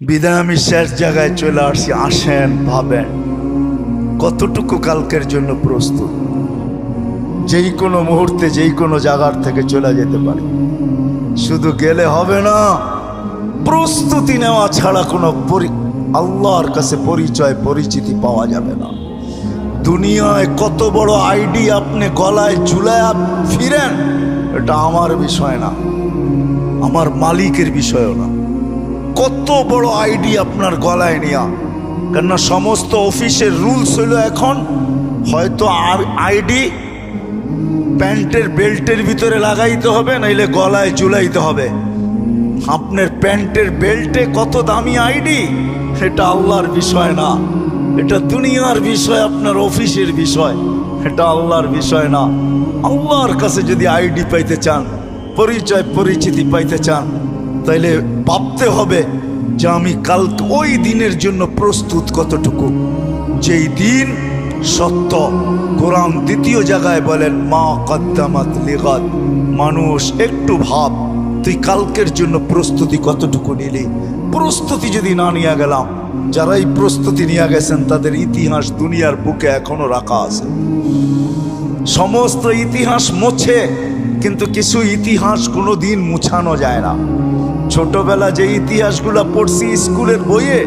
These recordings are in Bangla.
বিদায় আমি শেষ জায়গায় চলে আসছি, আসেন, ভাবেন। কতটুকু কালকের জন্য প্রস্তুত? যেই কোনো মুহূর্তে, যেই কোনো জায়গার থেকে চলে যেতে পারে। শুধু গেলে হবে না, প্রস্তুতি নেওয়া ছাড়া কোনো আল্লাহর কাছে পরিচয়, পরিচিতি পাওয়া যাবে না। দুনিয়ায় কত বড় আইডি আপনি গলায় ঝুলায় ফিরেন, এটা আমার বিষয় না। আমার মালিকের বিষয়ও না। কত বড় আইডি আপনার গলায় নেওয়া কেননা সমস্ত অফিসের রুলস হইল এখন, হয়তো আইডি প্যান্টের বেল্টের ভিতরে লাগাইতে হবে, নাইলে গলায় ঝুলাইতে হবে। আপনার প্যান্টের বেল্টে কত দামি আইডি, সেটা আল্লাহর বিষয় না। এটা দুনিয়ার বিষয়, আপনার অফিসের বিষয় এটা আল্লাহর বিষয় না। আল্লাহর কাছে যদি আইডি পাইতে চান, পরিচয়, পরিচিতি পাইতে চান তাইলে ভাবতে হবে যে আমি কাল ওই দিনের জন্য প্রস্তুত কতটুকু। যেই দিন সত্য কোরআন দ্বিতীয় জায়গায় বলেন, মা কদ্দামাত লিগাত মানুষ একটু ভাব, তুই কালকের জন্য প্রস্তুতি কতটুকু নিলি? প্রস্তুতি যদি না নিয়ে গেলাম যারা এই প্রস্তুতি নিয়ে গেছেন, তাদের ইতিহাস দুনিয়ার বুকে এখনও রাখা আছে। সমস্ত ইতিহাস মোছে, কিন্তু কিছু ইতিহাস কোনো দিন মুছানো যায় না। ছোটবেলা যে ইতিহাসগুলা পড়ছি স্কুলের বইয়ে,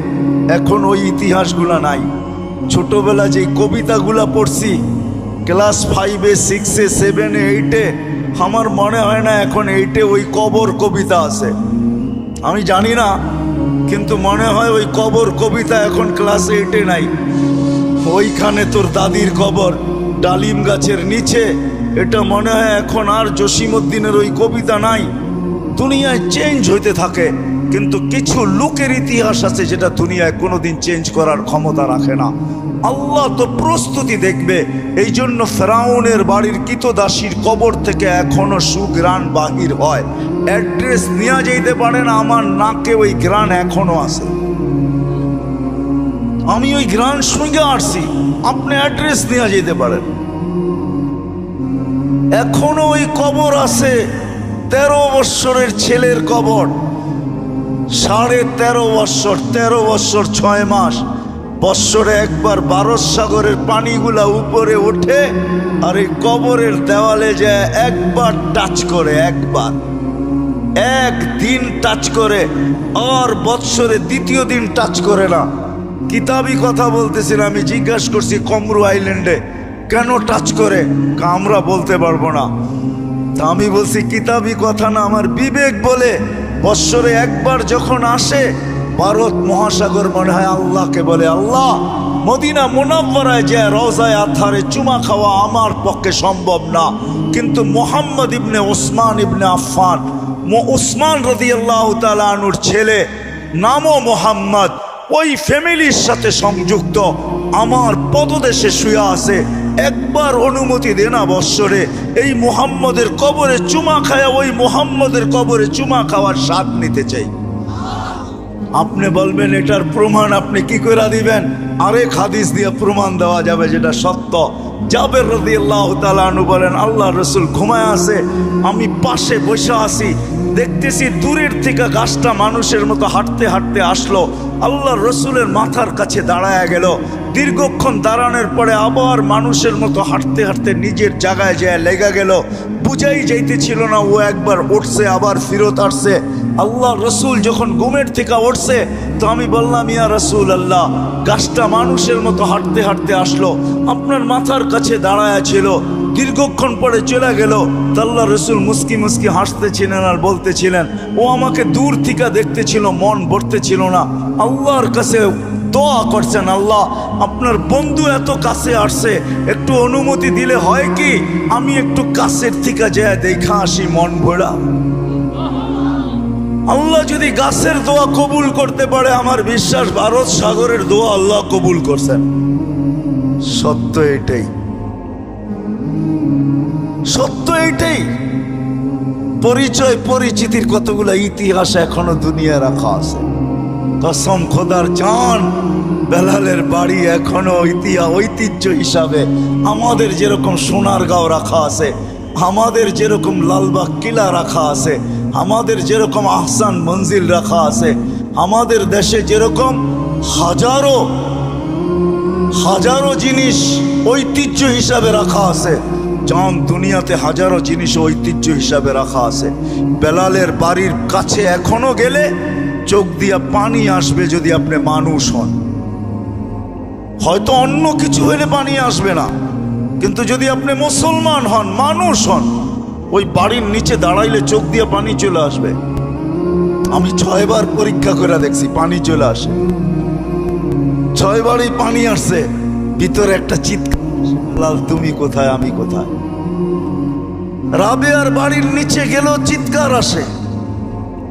এখন ওই ইতিহাসগুলা নাই। ছোটবেলা যে কবিতাগুলা পড়ছি, ক্লাস ফাইভে, সিক্সে, সেভেনে, এইটে, আমার মনে হয় না এখন এইটে ওই কবর কবিতা আছে। আমি জানি না, কিন্তু মনে হয় ওই কবর কবিতা এখন ক্লাস এইটে নাই। ওইখানে তোর দাদির কবর, ডালিম গাছের নিচে, এটা মনে হয় এখন আর জসিমুদ্দিনের ওই কবিতা নাই। দুনিয়ায় চেঞ্জ হইতে থাকে, কিন্তু কিছু লোকের ইতিহাস আছে যেটা দুনিয়ায় কোনোদিন চেঞ্জ করার ক্ষমতা রাখে না। আল্লাহ তো প্রস্তুতি দেখবে এই জন্য ফেরাউনের বাড়ির কিতদাসীর কবর থেকে এখনও সুগ্রাণ বাহির হয়। অ্যাড্রেস নেওয়া যেতে পারে না, আমার নাকে ওই গ্রান এখনও আছে। আমি ওই গ্রান সঙ্গে আসছি, আপনি অ্যাড্রেস নেওয়া যেতে পারেন। এখনও ওই কবর আছে তেরো বৎসরের ছেলের কবর। সাড়ে তেরো বৎসর তেরো বৎসর ছয় মাস, বৎসরে একবার বারস সাগরের পানিগুলা উপরে ওঠে আর এই কবরের দেওয়ালে যায় একবার টাচ করে, একবার একদিন টাচ করে, আর বৎসরে দ্বিতীয় দিন টাচ করে না। কিতাবি কথা বলতেছিল আমি জিজ্ঞাসা করছি কমরু আইল্যান্ডে, কেন টাচ করে? আমরা বলতে পারব না। তা আমি বলছি, কিতাবি কথা না, আমার বিবেক বলে বৎসরে একবার যখন আসে, ভারত মহাসাগর মনে হয় আল্লাহকে বলে, আল্লাহ, মদিনা মোনাব্বরায় যে রওজায় আথারে চুমা খাওয়া আমার পক্ষে সম্ভব না। কিন্তু মোহাম্মদ ইবনে ওসমান ইবনে আফফান ওসমান রদি আল্লাহ তালুর ছেলে, নামও মোহাম্মদ, ওই ফ্যামিলির সাথে সংযুক্ত, আমার পদদেশে শুয়ে আছে। একবার অনুমতি দে না বৎসরে। এই মোহাম্মদের কবরে চুমা খায়া ওই মোহাম্মদের কবরে চুমা খাওয়ার স্বাদ নিতে চাই। আপনি বলবেন, এটার প্রমাণ আপনি কি করে দিবেন? আরেক হাদিস দিয়ে প্রমাণ দেওয়া যাবে যেটা সত্য। জাবের রদি আল্লাহ তালু বলেন আল্লাহ রসুল ঘুমায় আছে, আমি পাশে বসে আছি। দেখতেছি দূরের থেকে গাছটা মানুষের মতো হাঁটতে হাঁটতে আসলো। আল্লাহ রসুলের মাথার কাছে দাঁড়ায় গেল। দীর্ঘক্ষণ দাঁড়ানোর পরে আবার মানুষের মতো হাঁটতে হাঁটতে নিজের জায়গায় যায় লেগে গেল। বুঝাই যাইতেছিল না ও একবার উঠছে, আবার ফিরত আসছে। আল্লাহ রসুল যখন ঘুমের থেকে উঠছে, তো আমি বললাম, ইয়া রসুল আল্লাহ, গাছটা মানুষের মতো হাঁটতে হাঁটতে আসলো। আপনার মাথার কাছে দাঁড়ায়া ছিল। দীর্ঘক্ষণ পরে চলে গেল। তো আল্লাহ রসুল মুস্কি মুস্কি হাসতেছিলেন আর বলতেছিলেন, ও আমাকে দূর থেকে দেখতেছিল, মন ভরতেছিল না। আল্লাহর কাছে দোয়া করছেন, আল্লাহ, আপনার বন্ধু এত কাছে আসছে, একটু অনুমতি দিলে হয় কি? আমি একটু কাছের থেকে যায় দেখা আসি, মন ভোড়া আল্লাহ যদি গাছের দোয়া কবুল করতে পারে, আমার বিশ্বাস ভারত সাগরের দোয়া আল্লাহ কবুল করছেন। সত্য এটাই। সত্য এটাই। পরিচয়, পরিচিতির কতগুলো ইতিহাস এখনও দুনিয়া রাখা আছে। কসম খোদার জান, বেলালের বাড়ি এখনও ইতিহাস ঐতিহ্য হিসাবে আমাদের যেরকম সোনারগাঁও রাখা আছে, আমাদের যেরকম লালবাগ কিলা রাখা আছে, আমাদের যেরকম আহসান মঞ্জিল রাখা আছে, আমাদের দেশে যেরকম হাজারো হাজারো জিনিস ঐতিহ্য হিসাবে রাখা আছে, জান দুনিয়াতে হাজারো জিনিস ঐতিহ্য হিসাবে রাখা আছে। বেলালের বাড়ির কাছে এখনও গেলে চোখ দিয়া পানি আসবে যদি আপনি মানুষ হন। হয়তো অন্য কিছু হলে পানি আসবে না। কিন্তু যদি আপনি মুসলমান হন, মানুষ হন, ওই বাড়ির নিচে দাঁড়াইলে চোখ দিয়ে পানি চলে আসবে। আমি ছয়বার পরীক্ষা করে দেখছি, পানি চলে আসে। ছয়বারই পানি আসছে, ভিতরে একটা চিৎকার তুমি কোথায়, আমি কোথায়? রাবেয়ার বাড়ির নিচে গেলেও চিৎকার আসে।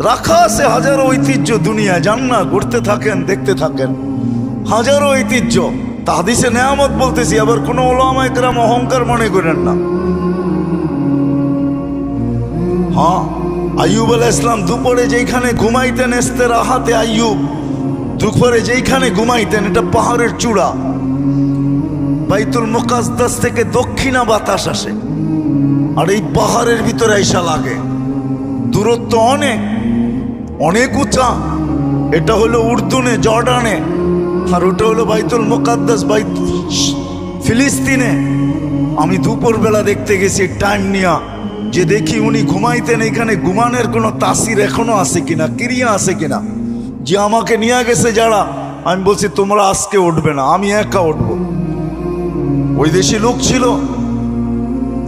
রাখা আছে হাজারো ঐতিহ্য দুনিয়া যান না ঘুরতে থাকেন, দেখতে থাকেন। হাজারো ঐতিহ্য। তাহাদিসে নেয়ামত বলতেছি, আবার কোনো ওলামা অহংকার মনে করেন না। হ্যাঁ আইয়ুব আলাহ ইসলাম দুপুরে যেখানে ঘুমাইতেন এস্তের আহাতে আইয়ুব, দুপুরে যেখানে ঘুমাইতেন, এটা পাহাড়ের চূড়া। বাইতুল মুকাদ্দাস থেকে দক্ষিণা বাতাস আসে। আর এই পাহাড়ের ভিতরে আইসা লাগে। দূরত্ব অনেক। অনেক উঁচা। এটা হলো উর্দুনে, জর্ডানে, আর ওটা হলো বাইতুল মোকাদ্দাস বাই ফিলিস্তিনে। আমি দুপুরবেলা দেখতে গেছি টাইম নিয়া। যে দেখি উনি ঘুমাইতেন এখানে, ঘুমানের কোনো তাসির এখনও আছে কিনা, ক্রিয়া আছে কিনা? যে আমাকে নিয়ে গেছে যারা, আমি বলছি, তোমরা আজকে উঠবে না, আমি একা উঠবো। ওই দেশি লোক ছিল।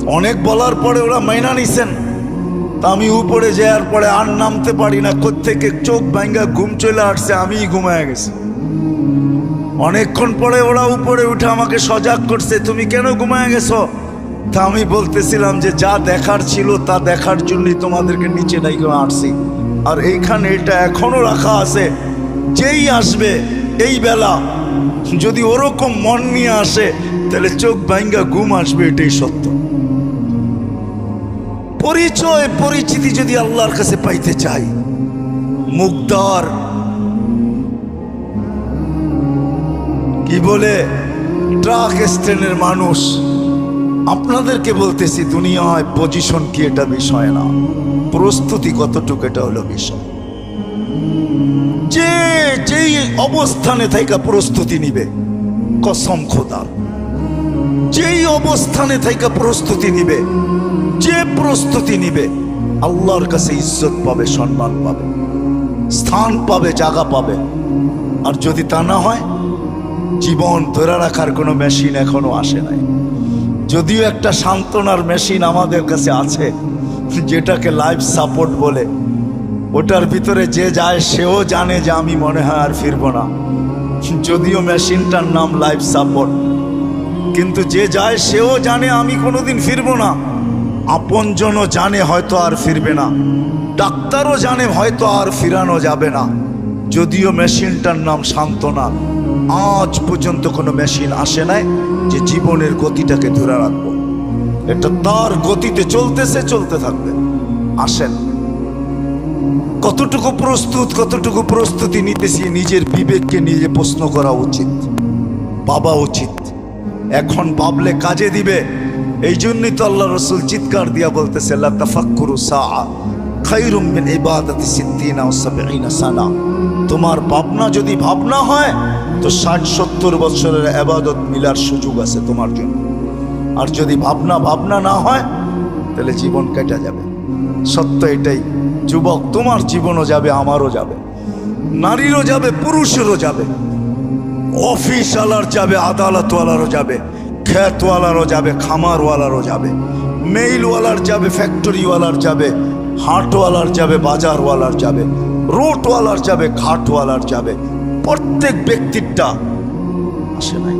অনেক বলার পরে ওরা মাইনা নিছেন। তা আমি উপরে যাওয়ার পরে আর নামতে পারি না। কোত্থেকে চোখ ভাঙ্গা ঘুম চলে আসছে, আমিই ঘুমায় গেছি। অনেকক্ষণ পরে ওরা উপরে উঠে আমাকে সজাগ করছে, তুমি কেন ঘুমায় গেছো? তা আমি বলতেছিলাম যে, যা দেখার ছিল, তা দেখার জন্যই তোমাদেরকে নিচে নাই ডাইকে আসছি। আর এইখানে এটা এখনও রাখা আছে। যেই আসবে, এই বেলা। যদি ওরকম মন নিয়ে আসে, তাহলে চোখ ভাঙ্গা ঘুম আসবে, এটাই সত্য। পরিচয়, পরিচিতি যদি আল্লাহর কাছে পাইতে চাই, মুগদার। কি বলে? ট্রাক স্ট্যান্ডের মানুষ, আপনাদেরকে বলতেছি, দুনিয়ায় পজিশন কি এটা বিষয় না। প্রস্তুতি কতটুকু এটা হলো বিষয়। যে যেই অবস্থানে থাকা প্রস্তুতি নিবে, কসম খোদার। যেই অবস্থানে থাকা প্রস্তুতি নিবে যে প্রস্তুতি নিবে, আল্লাহর কাছে ইজ্জত পাবে, সম্মান পাবে, স্থান পাবে, জায়গা পাবে। আর যদি তা না হয়, জীবন ধরে রাখার কোনো মেশিন এখনও আসে নাই। যদিও একটা সান্ত্বনার মেশিন আমাদের কাছে আছে, যেটাকে লাইফ সাপোর্ট বলে। ওটার ভিতরে যে যায়, সেও জানে যে আমি মনে হয় আর ফিরবো না। যদিও মেশিনটার নাম লাইফ সাপোর্ট, কিন্তু যে যায়, সেও জানে আমি কোনোদিন ফিরবো না। আপনজনও জানে হয়তো আর ফিরবে না। ডাক্তারও জানে হয়তো আর ফিরানো যাবে না। যদিও মেশিনটার নাম সান্ত্বনা, আজ পর্যন্ত কোনো মেশিন আসে নাই যে জীবনের গতিটাকে ধরে রাখব। এটা তার গতিতে চলতেছে, চলতে থাকবে। আসেন। কতটুকু প্রস্তুত, কতটুকু প্রস্তুতি নিতেছি নিজের বিবেককে নিজে প্রশ্ন করা উচিত। বাবা উচিত। এখন ভাবলে কাজে দিবে। এই জন্যই তো আল্লাহ রসুল চিৎকার দিয়া বলতেছে তোমার ভাবনা যদি ভাবনা হয়, তো ষাট, সত্তর বছরের আবাদত মিলার সুযোগ আছে তোমার জন্য। আর যদি ভাবনা ভাবনা না হয়, তাহলে জীবন কেটে যাবে। সত্য এটাই, যুবক তোমার জীবনও যাবে, আমারও যাবে। নারীরও যাবে, পুরুষেরও যাবে। অফিসওয়ালার যাবে, আদালতওয়ালারও যাবে। খ্যাতওয়ালারও যাবে, খামারওয়ালারও যাবে, মেইলওয়ালার যাবে, ফ্যাক্টরিওয়ালার যাবে, হাটওয়ালার যাবে, বাজারওয়ালার যাবে রোডওয়ালার যাবে, ঘাটওয়ালার যাবে, প্রত্যেক ব্যক্তিরটা আসে নাই।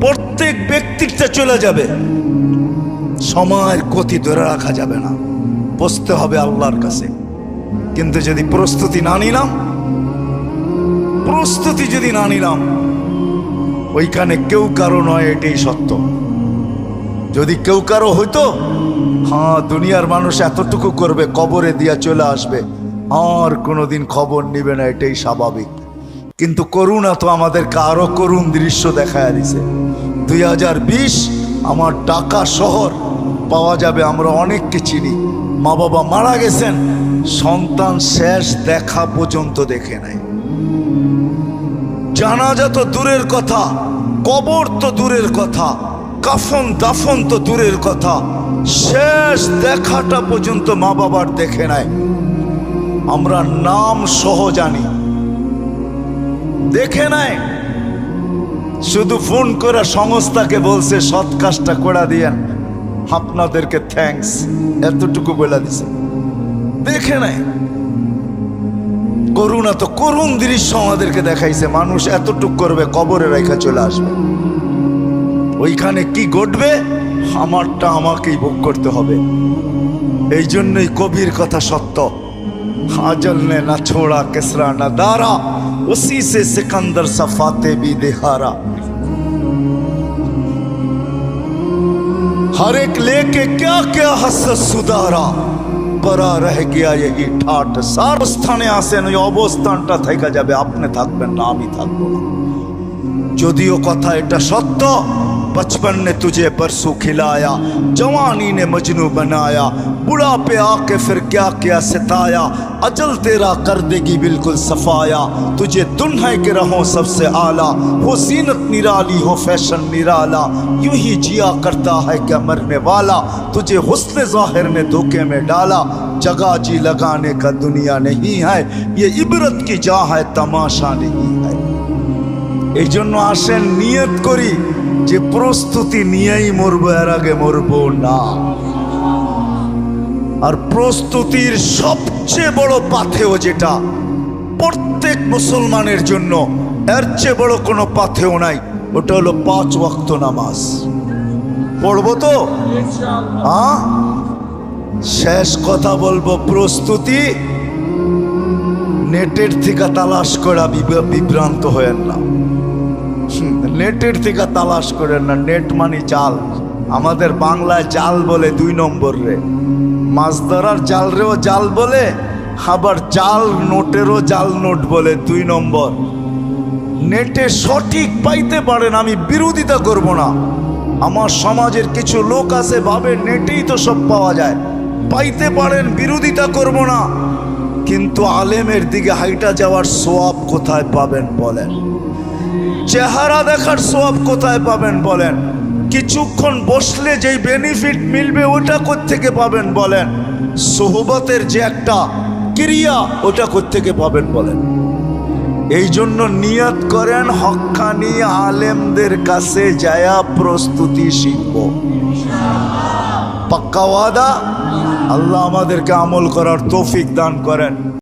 প্রত্যেক ব্যক্তিরটা চলে যাবে। সময়ের গতি ধরে রাখা যাবে না। বসতে হবে আল্লাহর কাছে। কিন্তু যদি প্রস্তুতি না নিলাম, প্রস্তুতি যদি না নিলাম ওইখানে কেউ কারও নয়, এটাই সত্য। যদি কেউ কারও হইতো হ্যাঁ দুনিয়ার মানুষ এতটুকু করবে, কবরে দিয়া চলে আসবে, আর কোনোদিন খবর নিবে না, এটাই স্বাভাবিক। কিন্তু করুণা তো আমাদেরকে আরও করুণ দৃশ্য দেখায় দিছে। দুই হাজার বিশ, আমার ঢাকা শহর, পাওয়া যাবে, আমরা অনেককে চিনি। মা বাবা মারা গেছেন, সন্তান শেষ দেখা পর্যন্ত দেখে নাই। জানাজা তো দূরের কথা, কবর তো দূরের কথা, কাফন দাফন তো দূরের কথা। শেষ দেখাটা পর্যন্ত মা বাবার দেখে নাই আমরা নাম সহ জানি। দেখে নাই শুধু ফোন করে সংস্থাকে বলছে, সৎ কাজটা করে দিয়েন। আপনাদেরকে থ্যাঙ্কস এতটুকু বলে দিছে। দেখে নাই করুণা তো করুণ দৃশ্য আমাদেরকে দেখাইছে মানুষ এতটুক করবে কবরে রেখা চলে আসবে ওইখানে কি ঘটবে আমারটা আমাকেই ভোগ করতে হবে এই জন্যই কবির কথা সত্য হাজল ने ना छोड़ा किसरा ना दारा उसी से सिकंदर सफाते भी देहारा हर एक लेके क्या क्या हस सुधारा পরা রহে গিয়া এই ঠাট সার স্থানে আসেন, ওই অবস্থানটা থেকে যাবে। আপনি থাকবেন না, আমি থাকব না। যদিও কথা এটা সত্য بچپن نے تجھے برسو کھلایا، جوانی نے مجنو بنایا بڑا پہ آ کے پھر کیا کیا ستایا، اجل تیرا کر دے گی بالکل صفایا، تجھے دنہے کے رہو سب سے اعلیٰ، ہو زینت نرالی، ہو فیشن نرالا، یوں ہی جیا کرتا ہے کیا مرنے والا، تجھے حسن ظاہر نے دھوکے میں ڈالا، جگہ جی لگانے کا دنیا نہیں ہے، یہ عبرت کی جا ہے تماشا نہیں ہے۔ ایک জন্য آشن نیت کری যে প্রস্তুতি নিয়েই মরবো, এর আগে মরবো না। আর প্রস্তুতির সবচেয়ে বড় পাথেও যেটা প্রত্যেক মুসলমানের জন্য, এর চেয়ে বড় কোনো পাথেও নাই, ওটা হলো পাঁচ ওয়াক্ত নামাজ। পড়ব তো? শেষ কথা বলব, প্রস্তুতি নেটের থেকে তালাশ করা বিভ্রান্ত হয়েন না। নেটের থেকে তালাশ করেন না, নেট মানি জাল। আমাদের বাংলায় জাল বলে দুই নম্বর রে। মাছ ধরার জাল রেও জাল বলে, আবার জাল নোটেরও জাল নোট বলে দুই নম্বর। নেটে সঠিক পাইতে পারেন আমি বিরোধিতা করব না। আমার সমাজের কিছু লোক আছে, ভাবে নেটেই তো সব পাওয়া যায়। পাইতে পারেন, বিরোধিতা করব না। কিন্তু আলেমের দিকে হাইটা যাওয়ার সোয়াব কোথায় পাবেন বলেন? চেহারা দেখার সব কোথায় পাবেন বলেন? কিছুক্ষণ বসলে যেই বেনিফিট মিলবে ওটা থেকে পাবেন বলেন? সোহবতের যে একটা ক্রিয়া, ওটা থেকে পাবেন বলেন? এই জন্য নিয়ত করেন হক্কানি আলেমদের কাছে যায়া প্রস্তুতি শিখব। পাক্কা ওয়াদা? আল্লাহ আমাদেরকে আমল করার তৌফিক দান করেন।